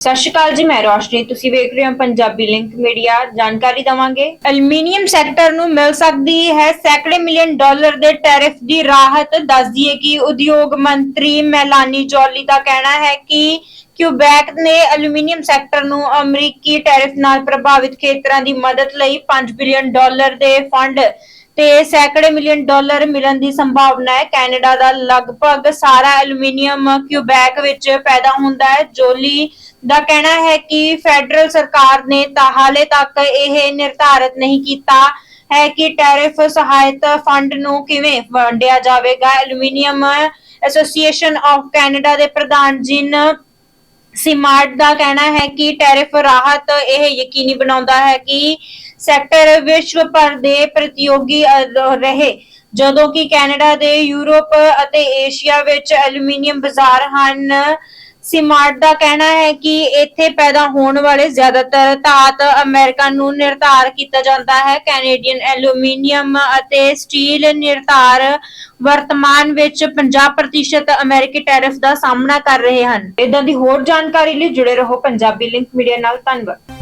ਸਤਿ ਸ਼੍ਰੀ ਅਕਾਲ ਜੀ, ਮੈਂ ਰੋਸ਼ਨੀ। ਤੁਸੀਂ ਵੇਖ ਰਹੇ ਹੋ ਪੰਜਾਬੀ ਲਿੰਕ ਮੀਡੀਆ ਜਾਣਕਾਰੀ ਦਵਾਂਗੇ। ਐਲੂਮੀਨੀਅਮ ਸੈਕਟਰ ਨੂੰ ਮਿਲ ਸਕਦੀ ਹੈ। ਸੈਂਕੜੇ ਮਿਲੀਅਨ ਡਾਲਰ ਦੇ ਟੈਰਿਫ ਦੀ ਰਾਹਤ। ਦੱਸਦੀ ਹੈ ਕਿ ਉਦਯੋਗ ਮੰਤਰੀ ਮੈਲਾਨੀ ਜੋਲੀ ਦਾ ਕਹਿਣਾ ਹੈ ਕਿ ਕਿਊਬੈਕ ਨੇ ਐਲੂਮੀਨੀਅਮ ਸੈਕਟਰ ਨੂੰ ਅਮਰੀਕੀ ਟੈਰਿਫ ਨਾਲ ਪ੍ਰਭਾਵਿਤ ਖੇਤਰਾਂ ਦੀ ਮਦਦ ਲਈ 5 ਬਿਲੀਅਨ ਡਾਲਰ ਦੇ ਫੰਡ ਤੇ ਸੈਂਕੜੇ ਮਿਲੀਅਨ ਡਾਲਰ ਮਿਲਣ ਦੀ ਸੰਭਾਵਨਾ ਹੈ। ਕੈਨੇਡਾ ਦਾ ਲਗਭਗ ਸਾਰਾ ਐਲੂਮੀਨੀਅਮ ਕਿਊਬੈਕ ਵਿੱਚ ਪੈਦਾ ਹੁੰਦਾ ਹੈ। ਜੋਲੀ ਦਾ ਕਹਿਣਾ ਹੈ ਕਿ ਫੈਡਰਲ ਸਰਕਾਰ ਨੇ ਤਾਂ ਹਾਲੇ ਤੱਕ ਇਹ ਨਿਰਧਾਰਤ ਨਹੀਂ ਕੀਤਾ ਹੈ ਕਿ ਟੈਰਿਫ ਸਹਾਇਤਾ ਫੰਡ ਨੂੰ ਕਿਵੇਂ ਵੰਡਿਆ ਜਾਵੇਗਾ। ਐਲੂਮੀਨੀਅਮ ਐਸੋਸੀਏਸ਼ਨ ਆਫ ਕੈਨੇਡਾ ਦੇ ਪ੍ਰਧਾਨ ਜਿਨ ਸਿਮਾਰਟ ਦਾ ਕਹਿਣਾ ਹੈ ਕਿ ਟੈਰਿਫ ਰਾਹਤ ਇਹ ਯਕੀਨੀ ਬਣਾਉਂਦਾ ਹੈ ਕਿ ਸੈਕਟਰ ਵਿਸ਼ਵ ਭਰ ਦੇ ਪ੍ਰਤੀਯੋਗੀ ਰਹੇ। ਜਦੋਂ ਕਿ ਕੈਨੇਡਾ ਦੇ ਯੂਰਪ ਅਤੇ ਏਸ਼ੀਆ ਵਿੱਚ ਐਲੂਮੀਨੀਅਮ ਬਾਜ਼ਾਰ ਹਨ, ਸਿਮਾਰਟ ਦਾ ਕਹਿਣਾ ਹੈ ਕਿ ਇੱਥੇ ਪੈਦਾ ਹੋਣ ਵਾਲੇ ਜ਼ਿਆਦਾਤਰ ਧਾਤ ਅਮਰੀਕਾ ਨੂੰ ਨਿਰਧਾਰ ਕੀਤਾ ਜਾਂਦਾ ਹੈ। ਕੈਨੇਡੀਅਨ ਐਲੂਮੀਨੀਅਮ ਅਤੇ ਸਟੀਲ ਨਿਰਧਾਰ ਵਰਤਮਾਨ ਵਿੱਚ 50% ਅਮਰੀਕੀ ਟੈਰਿਫ ਦਾ ਸਾਹਮਣਾ ਕਰ ਰਹੇ ਹਨ। ਇਦਾਂ ਦੀ ਹੋਰ ਜਾਣਕਾਰੀ ਲਈ ਜੁੜੇ ਰਹੋ ਪੰਜਾਬੀ ਲਿੰਕ ਮੀਡੀਆ ਨਾਲ। ਧੰਨਵਾਦ।